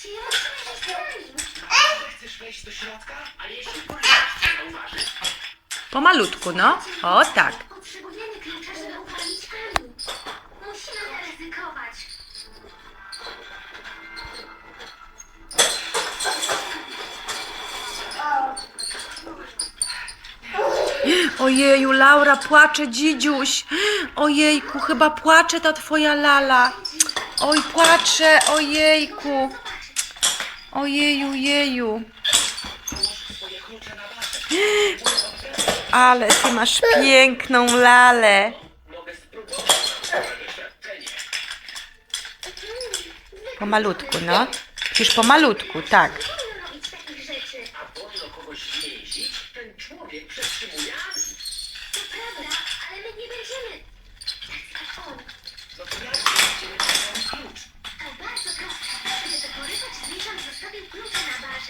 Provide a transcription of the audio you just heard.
ci, musimy iść za nim. Chcesz wejść do środka? Ale jeśli policja zauważy, Pomalutku, no. O tak. Potrzebujemy klucza, żeby upalić Ani. Musimy zaryzykować. Ojeju, Laura płacze, dzidziuś. Ojejku, chyba płacze ta twoja lala. Oj, płacze, ojejku. Ojeju, jeju. Ale ty masz piękną lalę. Pomalutku, no. Musisz pomalutku, tak. A kogoś więzić? Ten człowiek przetrzymuje 实际上呢 on 不用再吧。